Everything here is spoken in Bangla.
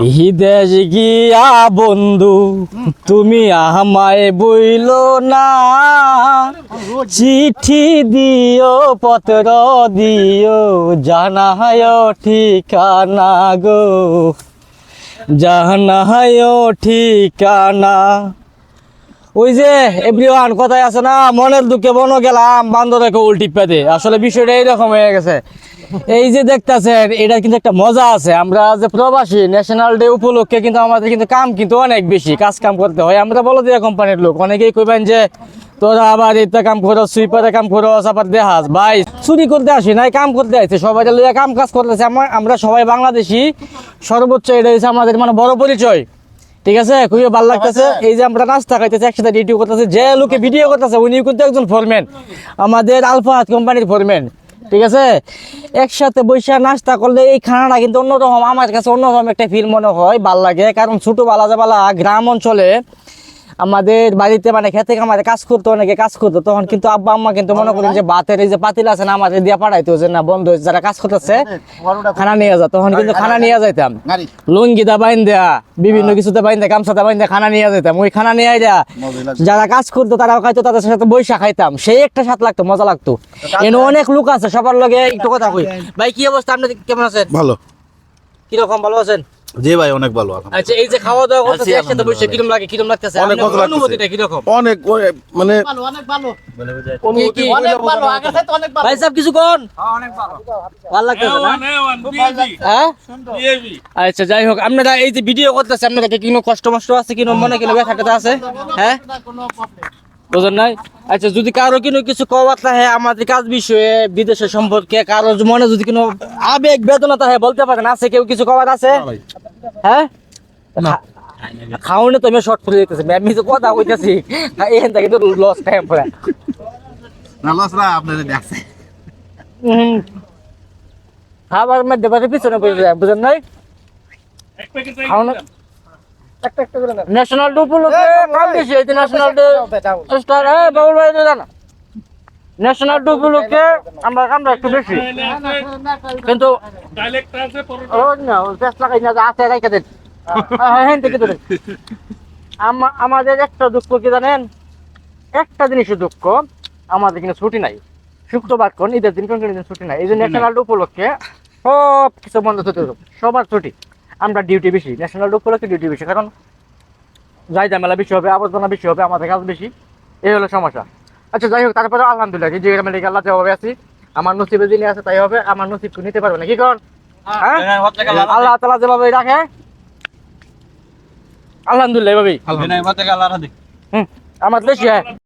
বিদেশ গিয়া বন্ধু, তুমি আমায় বইল না। চিঠি দিও, পত্র দিও জানায় ঠিকানা গো। জানায় ঠিকানা। ওই যে এভরিওয়ান কথায় আছে না, মনের দুঃখে বন গেলাম, বান্দরকে উল্টি পেতে আসলে বিষয়টা এইরকম হয়ে গেছে। এই যে দেখতেছেন, এটা কিন্তু একটা মজা আছে। আমরা যে প্রবাসী ন্যাশনাল ডে উপলক্ষে কিন্তু আমাদের কিন্তু কাম কিন্তু অনেক বেশি কাজ কাম করতে হয়। আমরা বলো দিয়া কোম্পানির লোক, অনেকেই কইবেন যে, তোরা আবার এটা কাম করো সুইপারে কাম করো আবার দেহাস ভাই, চুরি করতে আসি নাই, কাম করতে আসছে সবাই লইয়া কাম কাজ করতেছে আমরা সবাই বাংলাদেশি। সর্বোচ্চ এটা হচ্ছে আমাদের মানে বড় পরিচয়। ঠিক আছে? খুবই ভালো লাগতেছে। এই যে আমরা নাস্তা খাইতেছি একসাথে ডিউটি করতেছে যে লোকে ভিডিও করতেছে উনি কিন্তু একজন ফোরম্যান আমাদের আলফাহাত কোম্পানির ফোরম্যান ঠিক আছে? একসাথে বৈশা নাস্তা করলে এই খানাটা কিন্তু অন্যরকম আমার কাছে অন্যরকম একটা ফিল মনে হয় ভালো লাগে। কারণ ছোটো বালা যে বালা গ্রাম অঞ্চলে আমাদের বাড়িতে মানে খেতে আমাদের কাজ করতো অনেকে কাজ করতো তখন কিন্তু আব্বা আম্মা কিন্তু মনে করেন যে ভাতের এই যে পাতিল আছে না আমাদের দিয়ে পাঠাইতো যে না বন্ধু যারা কাজ করতেছে খানা নিয়ে যা তখন কিন্তু খানা নিয়ে যাইতাম। লুঙ্গিটা বাইন দেয়া বিভিন্ন কিছুতে বাইন দেয়া গামছাতে বাইন দেয়া খানা নিয়ে যেতাম ওই খানা নিয়ে দেয়া যারা কাজ করতো তারাও খাইতো তাদের সাথে বৈশা খাইতাম। সেই একটা স্বাদ লাগতো মজা লাগতো। এনে অনেক লোক আছে সবার লগে একটু কথা কই। ভাই কি অবস্থা? আপনি কেমন আছেন? ভালো। কীরকম ভালো আছেন? জি ভাই অনেক ভালো আচ্ছা এই যে খাওয়া দাওয়া করতেছে একসাথে বসে কীরকম লাগে কীরকম লাগতেছে? অনেক লাগতেছে। অনুভূতিটা কীরকম অনেক মানে কি কি? ভাই সাহেব কিছু কোন? ভালো। লাগতেছে না? হ্যাঁ? আচ্ছা যাই হোক আপনারা এই যে ভিডিও করতেছে আপনারা কি কোনো কষ্ট মষ্ট আছে কিনো মনে কিনো ব্যথা আছে? হ্যাঁ? বুঝেন নাই? আচ্ছা যদি কারও কিনো কিছু কওয়ার থাকে আমাদের কাজ বিষয়ে বিদেশের সম্পর্কে কারও মনে যদি কোনো আবেগ বেদনা থাকে বলতে পারেন আছে কেউ কিছু কবার আছে? হ্যাঁ? খাওয়ানো তো আমি শর্ট করে দিতেছি আমি তো কথা কইতেছি। এখান থেকে তো লস টাইম পরে না লস না আপনাদের দেখছে। খাবার মধ্যে বাড়ি পিছনে পড়ে যায় বুঝেন নাই? খাওয়ানো ন্যাশনাল ডে উপলক্ষে কাম বেশি এই ন্যাশনাল ডে স্টার এ বাবুল ভাই তো জানা। ন্যাশনাল ডে উপলক্ষে আমরা কামটা একটু বেশি। কিন্তু হ্যাঁ আমাদের একটা দুঃখ কি জানেন? একটা জিনিসের দুঃখ আমাদের কিন্তু ছুটি নাই। শুক্রবার কোন? ঈদের দিন কোন দিন ছুটি নাই? এই যে ন্যাশনাল ডে উপলক্ষে সব কিছু বন্ধ ছুটি সবার ছুটি। আমরা ডিউটি বেশি। ন্যাশনাল ডে উপলক্ষে ডিউটি বেশি কারণ যাই ঝামেলা বেশি হবে আবর্জনা বেশি হবে আমাদের কাজ বেশি। এই হলো সমস্যা। আচ্ছা যাই হোক তারপরে আলহামদুলিল্লাহ যে আমি লেগে আল্লাহ যেভাবে আছি আমার নসিবে যিনি আছে তাই হবে আমার নসিব নিতে পারবে না কি কর? হ্যাঁ আল্লাহ তালা যেভাবে রাখে। আলহামদুলিল্লাহ এভাবেই। হুম আমার হ্যাঁ